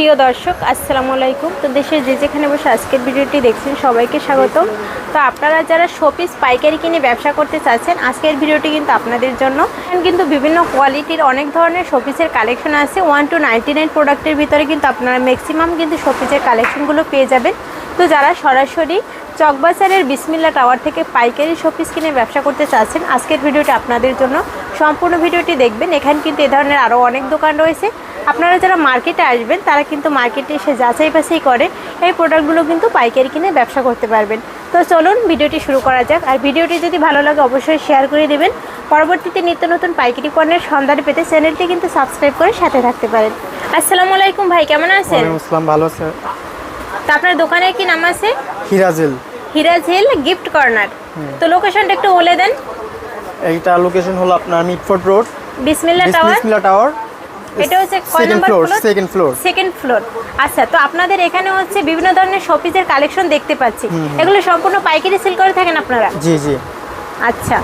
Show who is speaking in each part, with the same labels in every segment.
Speaker 1: প্রিয় দর্শক, আসসালামু আলাইকুম। তো দেশের যে যেখানে বসে আজকের ভিডিওটি দেখছেন, সবাইকে স্বাগতম। তো আপনারা যারা শোপিস পাইকারি কিনে ব্যবসা করতে চাচ্ছেন, আজকের ভিডিওটি কিন্তু আপনাদের জন্য। কিন্তু বিভিন্ন কোয়ালিটির অনেক ধরনের শোপিসের কালেকশন আছে। ওয়ান টু নাইনটি নাইন প্রোডাক্টের ভিতরে কিন্তু আপনারা ম্যাক্সিমাম কিন্তু শোপিসের কালেকশনগুলো পেয়ে যাবেন। তো যারা সরাসরি চকবাজারের বিসমিল্লা টাওয়ার থেকে পাইকারি শোপিস কিনে ব্যবসা করতে চাচ্ছেন, আজকের ভিডিওটি আপনাদের জন্য। সম্পূর্ণ ভিডিওটি দেখবেন। এখানে কিন্তু এ ধরনের আরও অনেক দোকান রয়েছে। আপনারা যারা মার্কেটে আসবেন তারা কিন্তু মার্কেটে এসে যাচাই বাছাই করে এই প্রোডাক্টগুলো কিন্তু পাইকারি কিনে ব্যবসা করতে পারবেন। তো চলুন ভিডিওটি শুরু করা যাক। আর ভিডিওটি যদি ভালো লাগে অবশ্যই শেয়ার করে দেবেন। পরবর্তীতে নিত্য নতুন পাইকারি পণ্যের সন্ধান পেতে চ্যানেলটি কিন্তু সাবস্ক্রাইব করে সাথে থাকতে পারেন। আসসালামু আলাইকুম ভাই কেমন আছেন?
Speaker 2: আসসালাম ভালো আছে।
Speaker 1: তো আপনার দোকানের কি নাম আছে?
Speaker 2: হিরাজেল
Speaker 1: হিরাজ হিল গিফট কর্নার তো লোকেশনটা একটু বলে দেন।
Speaker 2: এইটা লোকেশন হলো আপনার Mitford road.
Speaker 1: Bismillah tower
Speaker 2: Bismillah tower
Speaker 1: এটা হচ্ছে কয় number
Speaker 2: floor second floor
Speaker 1: second floor আচ্ছা তো আপনাদের এখানে হচ্ছে বিভিন্ন ধরনের শপিজের কালেকশন দেখতে পাচ্ছি। এগুলো সম্পূর্ণ পাইকারি সেল করে থাকেন আপনারা?
Speaker 2: জি জি।
Speaker 1: আচ্ছা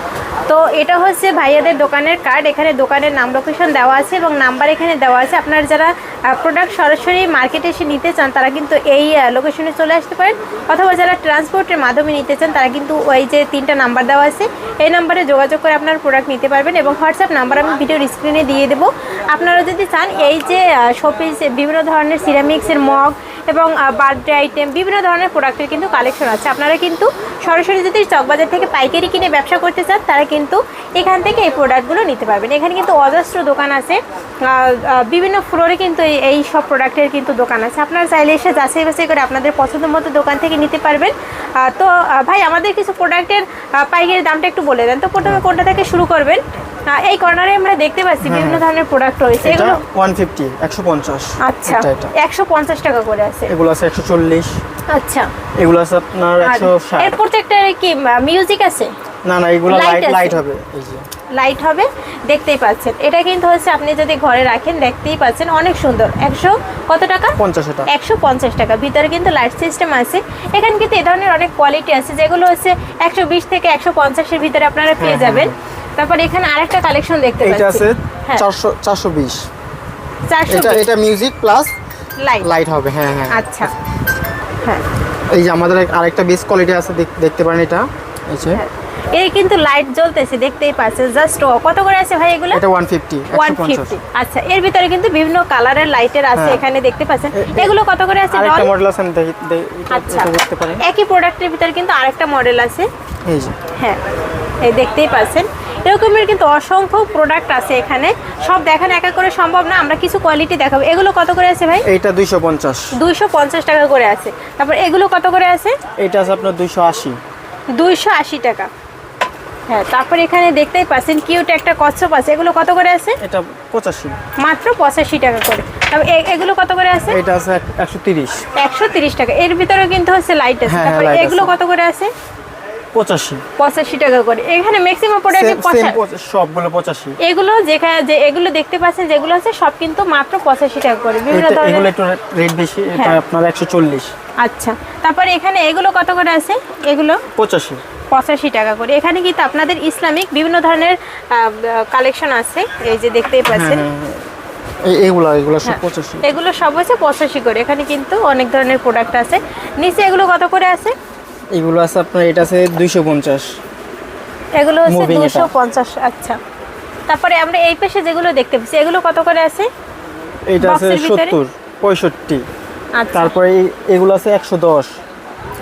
Speaker 1: তো এটা হচ্ছে ভাইয়াদের দোকানের কার্ড এখানে দোকানের নাম লোকেশন দেওয়া আছে এবং নাম্বার এখানে দেওয়া আছে। আপনার যারা প্রোডাক্ট সরাসরি মার্কেটে এসে নিতে চান, তারা কিন্তু এই লোকেশনে চলে আসতে পারেন। অথবা যারা ট্রান্সপোর্টের মাধ্যমে নিতে চান, তারা কিন্তু ওই যে তিনটা নাম্বার দেওয়া আছে, এই নাম্বারে যোগাযোগ করে আপনার প্রোডাক্ট নিতে পারবেন এবং হোয়াটসঅ্যাপ নাম্বার আমি ভিডিওর স্ক্রিনে দিয়ে দেবো। আপনারা যদি চান, এই যে শোপিস বিভিন্ন ধরনের সিরামিক্সের মগ এবং বার্থডে আইটেম বিভিন্ন ধরনের প্রোডাক্টের কিন্তু কালেকশন আছে। আপনারা কিন্তু সরাসরি যদি চকবাজার থেকে পাইকারি কিনে ব্যবসা করতে চান, তারা কিন্তু এখান থেকে এই প্রোডাক্টগুলো নিতে পারবেন। এখানে কিন্তু অজস্র দোকান আছে। বিভিন্ন ফ্লোরে কিন্তু এই- এই সব প্রোডাক্টের কিন্তু দোকান আছে। আপনারা চাইলে এসে যাচাই বাছাই করে আপনাদের পছন্দ মতো দোকান থেকে নিতে পারবেন। তো ভাই আমাদের কিছু প্রোডাক্টের পাইকারি দামটা একটু বলে দেন। তো প্রথমে কোনটা থেকে শুরু করবেন? এই কর্নারে আমরা দেখতে পাচ্ছি বিভিন্ন ধরনের প্রোডাক্ট রয়েছে। এগুলো
Speaker 2: ওয়ান ফিফটি একশো পঞ্চাশ।
Speaker 1: আচ্ছা
Speaker 2: এটা এটা।
Speaker 1: একশো পঞ্চাশ টাকা করে আছে।
Speaker 2: এগুলো আছে একশো চল্লিশ।
Speaker 1: আচ্ছা।
Speaker 2: এগুলো আছে আপনার
Speaker 1: আর
Speaker 2: একশো ষাট।
Speaker 1: এর প্রত্যেকটা কি মিউজিক আছে?
Speaker 2: না না এগুলো লাইট লাইট হবে এই যে।
Speaker 1: লাইট হবে দেখতেই পাচ্ছেন। এটা কিন্তু হচ্ছে আপনি যদি ঘরে রাখেন দেখতেই পাচ্ছেন অনেক সুন্দর। একশো কত টাকা?
Speaker 2: পঞ্চাশ
Speaker 1: একশো পঞ্চাশ টাকা। ভিতরে কিন্তু লাইট সিস্টেম আছে। এখানে কিন্তু এ ধরনের অনেক কোয়ালিটি আছে যেগুলো হচ্ছে একশো বিশ থেকে একশো পঞ্চাশের ভিতরে আপনারা পেয়ে
Speaker 2: হ্যাঁ,
Speaker 1: যাবেন। তারপর এখানে আরেকটা কালেকশন দেখতে
Speaker 2: এটা আছে
Speaker 1: হ্যাঁ।
Speaker 2: চারশো চারশো বিশ। এটা এটা মিউজিক প্লাস
Speaker 1: লাইট
Speaker 2: লাইট হবে হ্যাঁ হ্যাঁ।
Speaker 1: আচ্ছা। হ্যাঁ
Speaker 2: এই যে আমাদের আরেকটা বেস কোয়ালিটি আছে দেখ- দেখতে পারেন এটা। এই যে।
Speaker 1: হ্যাঁ। এই কিন্তু লাইট জ্বলতেছে দেখতেই পাচ্ছেন জাস্ট কত করে আছে ভাই এগুলো?
Speaker 2: এটা ওয়ান ফিফটি
Speaker 1: ওয়ান
Speaker 2: একশো পঞ্চাশ।
Speaker 1: ফিফটি আচ্ছা এর ভিতরে কিন্তু বিভিন্ন কালারের লাইটের আছে
Speaker 2: হ্যাঁ।
Speaker 1: এখানে দেখতে পাচ্ছেন। এগুলো কত করে আছে
Speaker 2: আরেকটা? মডেল আছে
Speaker 1: আচ্ছা।
Speaker 2: দেখতে পারেন
Speaker 1: একই প্রোডাক্টের ভিতরে কিন্তু আরেকটা মডেল আছে।
Speaker 2: এই যে।
Speaker 1: হ্যাঁ এই দেখতেই পাচ্ছেন। এরকমের কিন্তু অসংখ্য প্রোডাক্ট আছে এখানে। সব দেখানো একা করে সম্ভব না আমরা কিছু কোয়ালিটি দেখাবো। এগুলো কত করে আছে ভাই?
Speaker 2: পঞ্চাশ।
Speaker 1: দুইশো পঞ্চাশ টাকা করে আছে। তারপর এগুলো কত করে আছে?
Speaker 2: এটা আছে আপনার দুইশো আশি।
Speaker 1: দুইশো আশি টাকা। হ্যাঁ তারপর এখানে দেখতেই পাচ্ছেন কিউট একটা কচ্ছপ আছে। এগুলো কত করে আছে?
Speaker 2: এটা পঁচাশি।
Speaker 1: মাত্র পঁচাশি টাকা করে। তবে এগুলো কত করে আছে?
Speaker 2: এটা আছে এক- একশো তিরিশ।
Speaker 1: একশো তিরিশ টাকা। এর ভিতরে কিন্তু হচ্ছে লাইট আছে। তারপরে
Speaker 2: তারপর আছে।
Speaker 1: এগুলো কত করে আছে?
Speaker 2: পঁচাশি।
Speaker 1: পঁচাশি টাকা করে। এখানে ম্যাক্সিমাম প্রোডাক্ট
Speaker 2: সেম সেম সবগুলো পঁচাশি।
Speaker 1: এগুলো যেখানে যে এগুলো দেখতে পাচ্ছেন যেগুলো আছে সব কিন্তু মাত্র পঁচাশি টাকা করে। বিভিন্ন
Speaker 2: এটা- এগুলো
Speaker 1: ধরনের
Speaker 2: একটু রেট বেশি এটা
Speaker 1: হ্যাঁ।
Speaker 2: আপনার একশো চল্লিশ।
Speaker 1: আচ্ছা। তারপরে এখানে এগুলো কত করে আছে? এগুলো?
Speaker 2: পঁচাশি।
Speaker 1: পঁচাশি টাকা করে। এখানে কিন্তু আপনাদের ইসলামিক বিভিন্ন ধরনের কালেকশন আছে। এই যে দেখতেই পাচ্ছেন।
Speaker 2: এগুলো এগুলো সব
Speaker 1: হ্যাঁ।
Speaker 2: পঁচাশি।
Speaker 1: এগুলো সব হচ্ছে পঁচাশি করে। এখানে কিন্তু অনেক ধরনের প্রোডাক্ট আছে। নিচে এগুলো কত করে আছে?
Speaker 2: এগুলো আছে আপনার এটা আছে দুইশো পঞ্চাশ।
Speaker 1: এগুলো হচ্ছে দুশো পঞ্চাশ আচ্ছা। তারপরে আমরা এই পাশে যেগুলো দেখতে পাচ্ছি এগুলো কত করে আছে?
Speaker 2: এটা আছে? সত্তর পঁয়ষট্টি।
Speaker 1: আচ্ছা।
Speaker 2: তারপরে এগুলো আছে একশো দশ।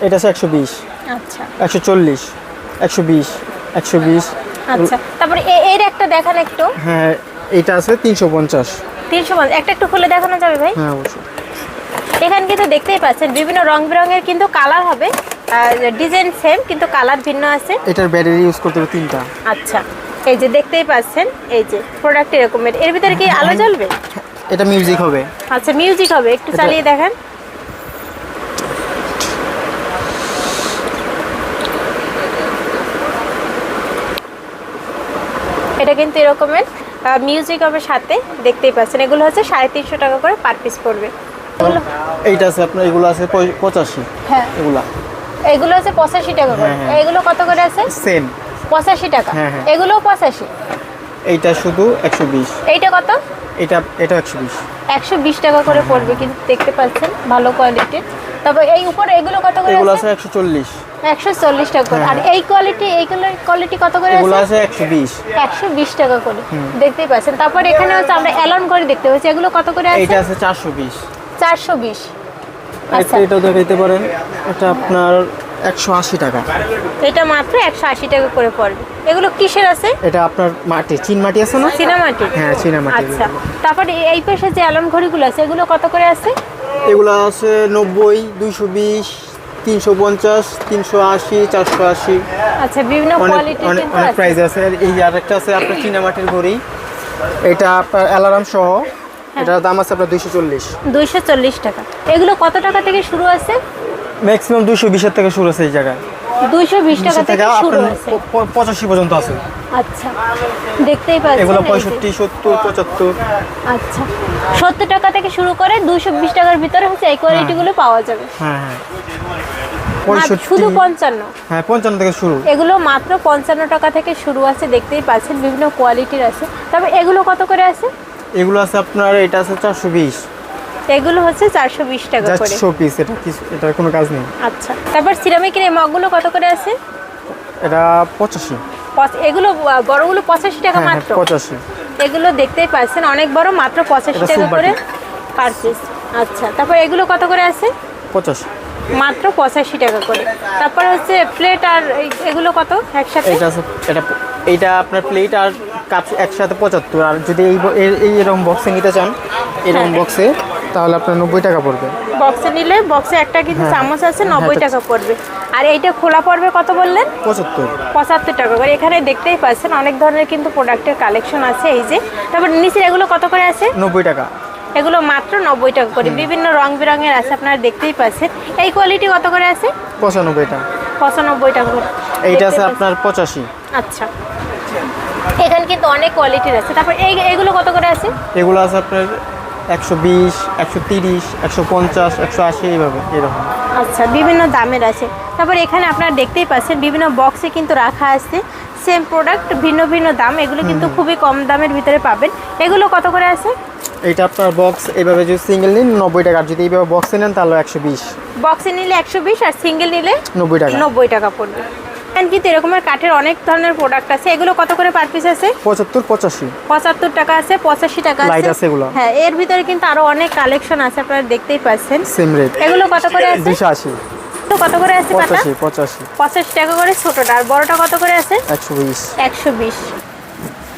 Speaker 2: এটা আছে একশো বিশ।
Speaker 1: আচ্ছা।
Speaker 2: একশো চল্লিশ একশো বিশ একশো বিশ।
Speaker 1: আচ্ছা তারপরে এর একটা দেখান একটু।
Speaker 2: হ্যাঁ এটা আছে তিনশো পঞ্চাশ।
Speaker 1: তিনশো পঞ্চাশ একটা একটু খুলে দেখানো যাবে ভাই?
Speaker 2: হ্যাঁ অবশ্যই।
Speaker 1: এখানে কিন্তু দেখতেই পাচ্ছেন বিভিন্ন রং বেরঙের কিন্তু কালার হবে। ডিজাইন সেম কিন্তু কালার ভিন্ন আছে।
Speaker 2: এটার ব্যাটারি ইউজ করতে হবে তিনটা।
Speaker 1: আচ্ছা এই যে দেখতেই পাচ্ছেন এই যে প্রোডাক্ট এরকমের এর ভিতরে কি আলো জ্বলবে?
Speaker 2: এটা মিউজিক হবে।
Speaker 1: আচ্ছা মিউজিক হবে একটু চালিয়ে দেখান। এটা কিন্তু এরকমের মিউজিক হবে সাথে দেখতেই পাচ্ছেন। এগুলো হচ্ছে সাড়ে তিনশো টাকা করে পার পিস পড়বে।
Speaker 2: এইটা আছে আপনার এগুলো আছে পঁচাশি।
Speaker 1: হ্যাঁ।
Speaker 2: এগুলা।
Speaker 1: এগুলো আছে পঁচাশি টাকা করে।
Speaker 2: হ্যাঁ, হ্যাঁ।
Speaker 1: এগুলো কত করে আছে?
Speaker 2: সেম।
Speaker 1: পঁচাশি টাকা।
Speaker 2: হ্যাঁ।
Speaker 1: এগুলোও পঁচাশি।
Speaker 2: এইটা শুধু একশো বিশ।
Speaker 1: এইটা কত?
Speaker 2: এটা এটা একশো বিশ।
Speaker 1: একশো বিশ টাকা করে পড়বে কিন্তু দেখতে পাচ্ছেন ভালো কোয়ালিটির তবে এই উপরে এগুলো কত করে
Speaker 2: এগুলো
Speaker 1: আছে?
Speaker 2: একশো চল্লিশ।
Speaker 1: একশো চল্লিশ টাকা করে। আর এই কোয়ালিটি এই কোয়ালিটি কত করে
Speaker 2: এগুলো
Speaker 1: আছে?
Speaker 2: একশো বিশ।
Speaker 1: একশো বিশ টাকা করে। দেখতেই পাচ্ছেন। তারপর এখানে হচ্ছে আমরা অ্যালন করে দেখতে পাচ্ছি। এগুলো কত করে আছে?
Speaker 2: এইটা আছে চারশো বিশ।
Speaker 1: চারশো বিশ। আচ্ছা।
Speaker 2: এটাও দেখাইতে পারেন। এটা আপনার একশো আশি টাকা।
Speaker 1: এটা মাত্র একশো আশি টাকা করে পড়বে। এগুলো কিসের আছে?
Speaker 2: এটা আপনার মাটি। চিন মাটি আছে না?
Speaker 1: সিনেমাটিক
Speaker 2: হ্যাঁ চীনামাটি
Speaker 1: আচ্ছা। তারপরে এই পাশে যে অ্যালন ঘড়িগুলো আছে এগুলো কত করে আছে?
Speaker 2: এগুলো আছে নব্বই দুইশো বিশ তিনশো পঞ্চাশ তিনশো আশি চারশো আশি।
Speaker 1: আচ্ছা বিভিন্ন
Speaker 2: অনেক
Speaker 1: আছে।
Speaker 2: প্রাইস আছে। আর এই আরেকটা আছে আপনার চীনামাটির ঘড়ি। এটা আপনার অ্যালার্ম সহ। এটার দাম আছে আপনার দুইশো চল্লিশ।
Speaker 1: দুইশো চল্লিশ টাকা। এগুলো কত টাকা থেকে শুরু আছে?
Speaker 2: ম্যাক্সিমাম দুইশো বিশের থেকে শুরু আছে এই জায়গায়।
Speaker 1: দুইশো বিশ টাকা থেকে শুরু আছে।
Speaker 2: প- প- পঁচাশি পর্যন্ত আছে।
Speaker 1: আচ্ছা দেখতেই পাচ্ছেন
Speaker 2: এগুলো
Speaker 1: এই যে।
Speaker 2: পঁয়ষট্টি সত্তর পঁচাত্তর।
Speaker 1: আচ্ছা সত্তর টাকা থেকে শুরু করে দুইশো বিশ টাকার ভিতরে হচ্ছে এই কোয়ালিটিগুলো পাওয়া যাবে।
Speaker 2: হ্যাঁ হ্যাঁ।
Speaker 1: শুধু পঞ্চান্ন।
Speaker 2: হ্যাঁ পঞ্চান্ন থেকে শুরু।
Speaker 1: এগুলো মাত্র পঞ্চান্ন টাকা থেকে শুরু আছে দেখতেই পাচ্ছেন বিভিন্ন কোয়ালিটির আছে। তবে এগুলো কত করে আছে?
Speaker 2: এগুলো আছে আপনার এটা আছে চারশো বিশ।
Speaker 1: এগুলো হচ্ছে চারশো বিশ টাকা করে।
Speaker 2: চারশো পিস এটা কিছু এটার কোনো কাজ নেই।
Speaker 1: আচ্ছা তারপর সিরামিকের এই মগগুলো কত করে আছে?
Speaker 2: এটা পঁচাশি।
Speaker 1: পঁচ- এগুলো বড়গুলো পঁচাশি টাকা
Speaker 2: হ্যাঁ হ্যাঁ
Speaker 1: মাত্র?
Speaker 2: পঁচাশি।
Speaker 1: এগুলো দেখতেই পাচ্ছেন অনেক বড় মাত্র পঁচাশি
Speaker 2: এটা
Speaker 1: টাকা করে
Speaker 2: সুপার
Speaker 1: পার পিস আচ্ছা তারপর এগুলো কত করে আছে?
Speaker 2: পঁচাশি।
Speaker 1: মাত্র পঁচাশি টাকা করে। তারপর হচ্ছে প্লেট আর এই- এগুলো কত একসাথে?
Speaker 2: এটা এটা এইটা আপনার প্লেট আর কাপ একসাথে পঁচাত্তর। আর যদি এই এই- এরকম বক্সে নিতে চান এরকম
Speaker 1: হ্যাঁ।
Speaker 2: বক্সে তাহলে আপনার নব্বই টাকা পড়বে।
Speaker 1: বক্সে নিলে বক্সে একটা কিন্তু
Speaker 2: হ্যাঁ।
Speaker 1: চামচ আছে নব্বই টাকা পড়বে। আর এইটা খোলা পড়বে কত বললেন?
Speaker 2: পঁচাত্তর।
Speaker 1: পঁচাত্তর টাকা করে। এখানে দেখতেই পাচ্ছেন অনেক ধরনের কিন্তু প্রোডাক্টের কালেকশন আছে এই যে। তারপর নিচের এগুলো কত করে আছে?
Speaker 2: নব্বই টাকা।
Speaker 1: এগুলো মাত্র নব্বই টাকা করে। বিভিন্ন রং বেরঙের আছে আপনারা দেখতেই পাচ্ছেন। এই কোয়ালিটি কত করে আছে?
Speaker 2: পঁচানব্বই টাকা।
Speaker 1: পঁচানব্বই টাকা করে।
Speaker 2: এইটা আছে আপনার পঁচাশি।
Speaker 1: আচ্ছা। এখানে কিন্তু অনেক কোয়ালিটির আছে। তারপর এই এগুলো কত করে আছে?
Speaker 2: এগুলো আছে আপনার একশো বিশ একশো তিরিশ একশো পঞ্চাশ একশো আশি এইভাবে এরকম।
Speaker 1: আচ্ছা বিভিন্ন দামের আছে। তারপর এখানে আপনারা দেখতেই পাচ্ছেন বিভিন্ন বক্সে কিন্তু রাখা আছে। সেম প্রোডাক্ট ভিন্ন ভিন্ন দাম। এগুলো কিন্তু খুবই কম দামের ভিতরে পাবেন। এগুলো কত করে আছে?
Speaker 2: এইটা আপনার বক্স এইভাবে যদি সিঙ্গেল নিন নব্বই টাকা। যদি এইভাবে বক্সে নেন তাহলে একশো বিশ।
Speaker 1: বক্সে নিলে একশো বিশ আর সিঙ্গেল নিলে
Speaker 2: নব্বই টাকা।
Speaker 1: নব্বই টাকা পড়বে। এখানে কিন্তু এরকমের কাঠের অনেক ধরনের প্রোডাক্ট আছে। এগুলো কত করে পার পিস আছে?
Speaker 2: পঁচাত্তর পঁচাশি।
Speaker 1: পঁচাত্তর টাকা আছে পঁচাশি টাকা
Speaker 2: Light
Speaker 1: আছে
Speaker 2: আছে এগুলো।
Speaker 1: হ্যাঁ এর ভিতরে কিন্তু আরও অনেক কালেকশন আছে আপনারা দেখতেই পাচ্ছেন।
Speaker 2: সেম রেট
Speaker 1: এগুলো কত করে আছে?
Speaker 2: দুশো আশি।
Speaker 1: তো কত করে আছে পাতা
Speaker 2: পঁচাশি পঁচাশি।
Speaker 1: পঁচাশি টাকা করে ছোটটা। আর বড়টা কত করে আছে?
Speaker 2: একশো বিশ।
Speaker 1: একশো বিশ।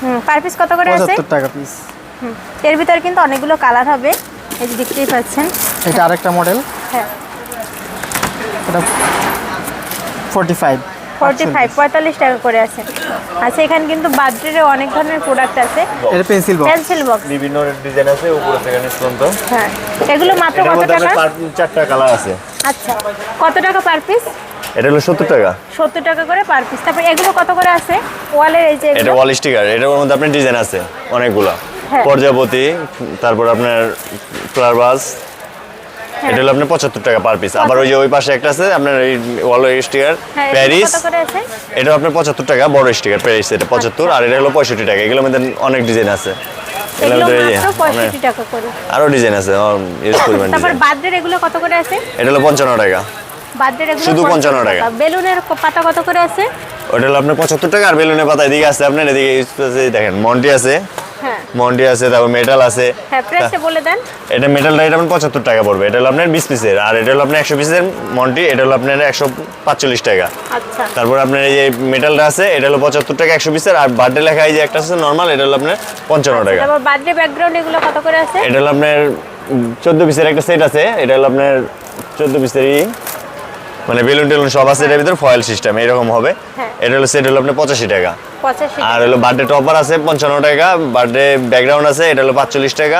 Speaker 1: হুম পার পিস কত করে আছে?
Speaker 2: পঁচাত্তর টাকা পিস
Speaker 1: এর ভিতরে কিন্তু অনেকগুলো কালার হবে এই যে দেখতেই পাচ্ছেন।
Speaker 2: এটা আরেকটা মডেল?
Speaker 1: হ্যাঁ।
Speaker 2: এটা ফোরটি ফাইভ
Speaker 1: ফোরটি ফাইভ পঁয়তাল্লিশ টাকা করে আছে। আচ্ছা এখানে কিন্তু বার্থডের অনেক ধরনের প্রোডাক্ট আছে।
Speaker 2: এটা পেন্সিল বক্স
Speaker 1: পেন্সিল বক্স
Speaker 3: বিভিন্ন ডিজাইন আছে উপরে সেখানে পর্যন্ত।
Speaker 1: হ্যাঁ। এগুলো মাত্র কত টাকা?
Speaker 3: চারটা কালার আছে।
Speaker 1: আচ্ছা কত টাকা পার পিস
Speaker 3: এটা হলো সত্তর টাকা।
Speaker 1: সত্তর টাকা করে পার পিস তারপর এগুলো কত করে আছে? ওয়ালের এই যে
Speaker 3: এটা ওয়াল স্টিকার এটার মধ্যে আপনার ডিজাইন আছে অনেকগুলো। প্রজাপতি তারপর আপনার ফ্লাওয়ার বাস
Speaker 1: হ্যাঁ।
Speaker 3: এটা হলো আপনার পঁচাত্তর টাকা পার পিস আবার ওই যে ওই পাশে একটা আছে আপনার এই ওয়াল স্টিকার
Speaker 1: হ্যাঁ
Speaker 3: প্যারিস এটা আপনার পঁচাত্তর টাকা বড় স্টিকার প্যারিস এটা পঁচাত্তর। আর এটা হলো পঁয়ষট্টি টাকা এগুলোর মধ্যে অনেক ডিজাইন আছে।
Speaker 1: এগুলো
Speaker 3: আরও ডিজাইন আছে ইউজ করবেন
Speaker 1: তারপর এগুলো কত করে আছে?
Speaker 3: এটা হলো পঞ্চান্ন টাকা।
Speaker 1: এগুলো
Speaker 3: শুধু 55 টাকা।
Speaker 1: বেলুনের পাতা কত করে আছে?
Speaker 3: ওটা হলো আপনার পঁচাত্তর টাকা আর বেলুনের পাতা এদিকে আছে আপনার এদিকে দেখেন মন্টি আছে।
Speaker 1: হ্যাঁ।
Speaker 3: মন্টি আছে তারপর মেটাল আছে।
Speaker 1: হ্যাঁ
Speaker 3: এটা মেটালটা এটা আপনার পঁচাত্তর টাকা পড়বে। এটা হলো আপনার বিশ পিসের আর এটা হলো আপনার একশো পিসের মন্ডি এটা হলো আপনার একশো পাঁচচল্লিশ টাকা।
Speaker 1: আচ্ছা।
Speaker 3: তারপর আপনার এই যে মেটালটা আছে এটা হলো পঁচাত্তর টাকা একশো পিসের আর বার্থডে লেখা এই যে একটা আছে নর্মাল এটা হলো আপনার পঞ্চান্ন টাকা।
Speaker 1: বার্থডে ব্যাকগ্রাউন্ড এগুলো কত করে আছে?
Speaker 3: এটা হলো আপনার চোদ্দ পিসের একটা সেট আছে। এটা হলো আপনার চোদ্দ পিসেরই মানে বেলুন টেলুন সব আছে এটার ভিতরে ফয়েল সিস্টেম এরকম হবে।
Speaker 1: হ্যাঁ।
Speaker 3: এটা হলো সেট হলো আপনার পঁচাশি টাকা। আর হলো বার্থডে টপার আছে পঞ্চান্ন টাকা। বার্থডে ব্যাকগ্রাউন্ড আছে এটা হলো পাঁচচল্লিশ টাকা।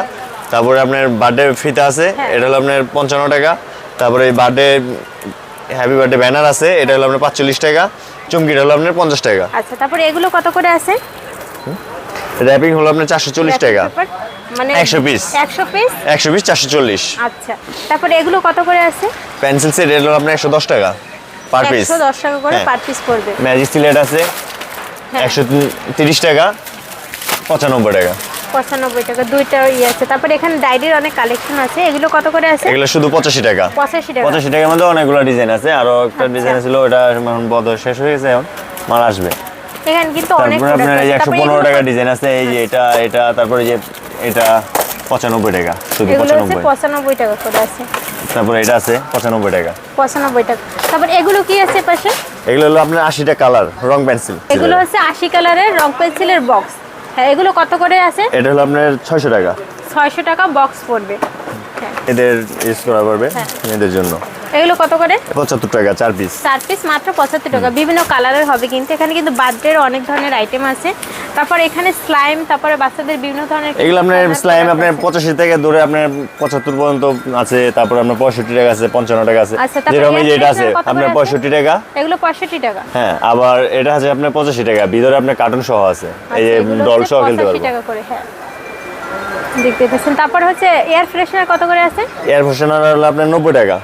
Speaker 3: তারপরে আপনার বার্থডে ফিতা আছে
Speaker 1: হ্যাঁ।
Speaker 3: এটা হলো আপনার পঞ্চান্ন টাকা। তারপরে এই বার্থডে হ্যাপি বার্থডে ব্যানার আছে এটা হলো আপনার পাঁচচল্লিশ টাকা। চুমকিটা হলো আপনার পঞ্চাশ টাকা।
Speaker 1: আচ্ছা তারপরে এগুলো কত করে আছে?
Speaker 3: র্যাপিং হলো আপনার চারশো চল্লিশ টাকা।
Speaker 1: মানে
Speaker 3: 100 piece।
Speaker 1: একশো পিস
Speaker 3: একশো বিশ চারশো
Speaker 1: আচ্ছা। তারপরে এগুলো কত করে আছে?
Speaker 3: পেন্সিল সেট এটা আপনার একশো দশ টাকা পার পিস
Speaker 1: একশো দশ টাকা করে
Speaker 3: হ্যাঁ।
Speaker 1: পার পিস পড়বে।
Speaker 3: ম্যাজিক সিলেট আছে
Speaker 1: হ্যাঁ।
Speaker 3: একশো তিরিশ টাকা পঁচানব্বই টাকা।
Speaker 1: পঁচানব্বই টাকা দুইটা ইয়ে আছে। তারপর এখানে ডায়েরির অনেক কালেকশন আছে। এগুলো কত করে আছে?
Speaker 3: এগুলো শুধু পঁচাশি টাকা। টাকার মধ্যে অনেকগুলো ডিজাইন আছে। আরও একটা
Speaker 1: আচ্ছা।
Speaker 3: ডিজাইন ছিল ওটা এখন বদ শেষ হয়ে গেছে এখন মাল আসবে।
Speaker 1: এখানে কিন্তু অনেক
Speaker 3: এই
Speaker 1: আছে।
Speaker 3: একশো
Speaker 1: তারপরে
Speaker 3: পনেরো
Speaker 1: এগুলো
Speaker 3: টাকা ডিজাইন আছে এই যে এটা এটা তারপরে যে এটা পঁচানব্বই টাকা শুধু পঁচানব্বই।
Speaker 1: পঁচানব্বই টাকা করে আছে।
Speaker 3: তারপরে এটা আছে পঁচানব্বই টাকা।
Speaker 1: পঁচানব্বই টাকা। তারপর এগুলো কি আছে পাশে?
Speaker 3: এগুলো হলো আপনার আশিটা কালার রং পেন্সিল।
Speaker 1: এগুলো হচ্ছে আশি কালারের রং পেন্সিলের বক্স। হ্যাঁ এগুলো কত করে আছে?
Speaker 3: এটা হলো আপনার ছয়শো টাকা।
Speaker 1: ছয়শো টাকা বক্স পড়বে। হ্যাঁ।
Speaker 3: এদের ইউজ করা পারবে
Speaker 1: হ্যাঁ।
Speaker 3: মেয়েদের জন্য।
Speaker 1: এগুলো কত করে?
Speaker 3: পঁচাত্তর টাকা চার পিস
Speaker 1: চার পিস মাত্র পঁচাত্তর টাকা। বিভিন্ন কালারের হবে কিন্তু এখানে কিন্তু বার্থডের অনেক ধরনের আইটেম আছে। তারপর এখানে স্লাইম তারপরে বাচ্চাদের বিভিন্ন ধরনের
Speaker 3: এগুলো আপনার স্লাইম আপনার
Speaker 1: আছে।
Speaker 3: পঁচাশি থেকে ধরে আপনার পঁচাত্তর পর্যন্ত আছে তারপর আপনার পঁয়ষট্টি টাকা আছে পঞ্চান্ন টাকা আছে।
Speaker 1: আচ্ছা,
Speaker 3: যেরকম এই এটা আছে আপনার
Speaker 1: আছে?
Speaker 3: পঁয়ষট্টি টাকা।
Speaker 1: এগুলো পঁয়ষট্টি টাকা।
Speaker 3: হ্যাঁ আবার এটা আছে আপনার পঁচাশি টাকা ভিতরে আপনার কার্টুন সহ আছে। এই যে
Speaker 1: আচ্ছা,
Speaker 3: ডল সহ খেলতে
Speaker 1: 85
Speaker 3: পারব।
Speaker 1: টাকা করে হ্যাঁ। দেখতে পাচ্ছেন তারপর হচ্ছে এয়ার ফ্রেশনার কত করে আছে?
Speaker 3: এয়ার ফ্রেশনার হলো আপনার নব্বই টাকা।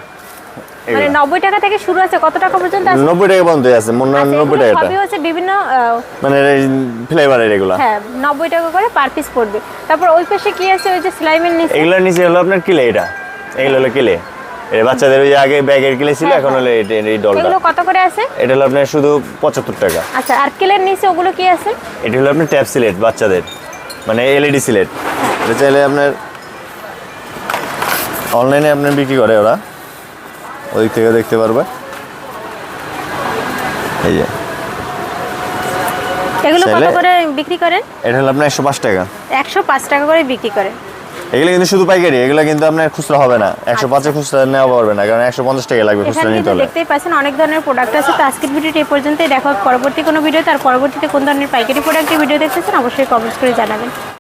Speaker 1: মানে
Speaker 3: এগুলো।
Speaker 1: নব্বই টাকা থেকে শুরু আছে কত টাকা পর্যন্ত আছে?
Speaker 3: নব্বই টাকা পর্যন্ত আছে মনে হয়
Speaker 1: আচ্ছা,
Speaker 3: নব্বই
Speaker 1: এগুলো সবই হচ্ছে বিভিন্ন
Speaker 3: মানে ফ্লেভারের এগুলা।
Speaker 1: হ্যাঁ নব্বই টাকা করে পার পিস পড়বে। তারপর ওই পাশে কি আছে ওই যে স্লাইমের নিচে?
Speaker 3: এগুলোর নিচে হলো আপনার কিলে এটা। এগুলো হলো কিলে। বাচ্চাদের ওই আগে ব্যাগের কিলে ছিল
Speaker 1: হ্যাঁ,
Speaker 3: এখন হলো এটা এই ডলটা
Speaker 1: এগুলো কত করে আছে?
Speaker 3: এটা হলো আপনার শুধু পঁচাত্তর টাকা।
Speaker 1: আচ্ছা আর কেলের নিচে ওগুলো কি আছে?
Speaker 3: এটা হলো আপনার ট্যাব সিলেট বাচ্চাদের। মানে এলইডি সিলেট এটা চাইলে আপনার অনলাইনে আপনার বিক্রি করে ওরা। ওদিক থেকে দেখতে পারবে। এই যে।
Speaker 1: এগুলো কত করে বিক্রি করেন?
Speaker 3: এটা হলো আপনার একশো পাঁচ টাকা।
Speaker 1: একশো পাঁচ টাকা করে বিক্রি করেন।
Speaker 3: এগুলো কিন্তু শুধু পাইকারি এগুলো কিন্তু আপনার খুচরা হবে না। একশো পাঁচে খুচরা নেওয়া পারবে না কারণ একশো পঞ্চাশ টাকা লাগবে খুচরা নিতে হলে।
Speaker 1: দেখতেই পাচ্ছেন অনেক ধরনের প্রোডাক্ট আছে। তো আজকের ভিডিওটি এই পর্যন্তই। দেখা হবে পরবর্তী কোনো ভিডিও তার পরবর্তীতে কোন ধরনের পাইকারি প্রোডাক্টের ভিডিও দেখতেছেন অবশ্যই কমেন্টস করে জানাবেন।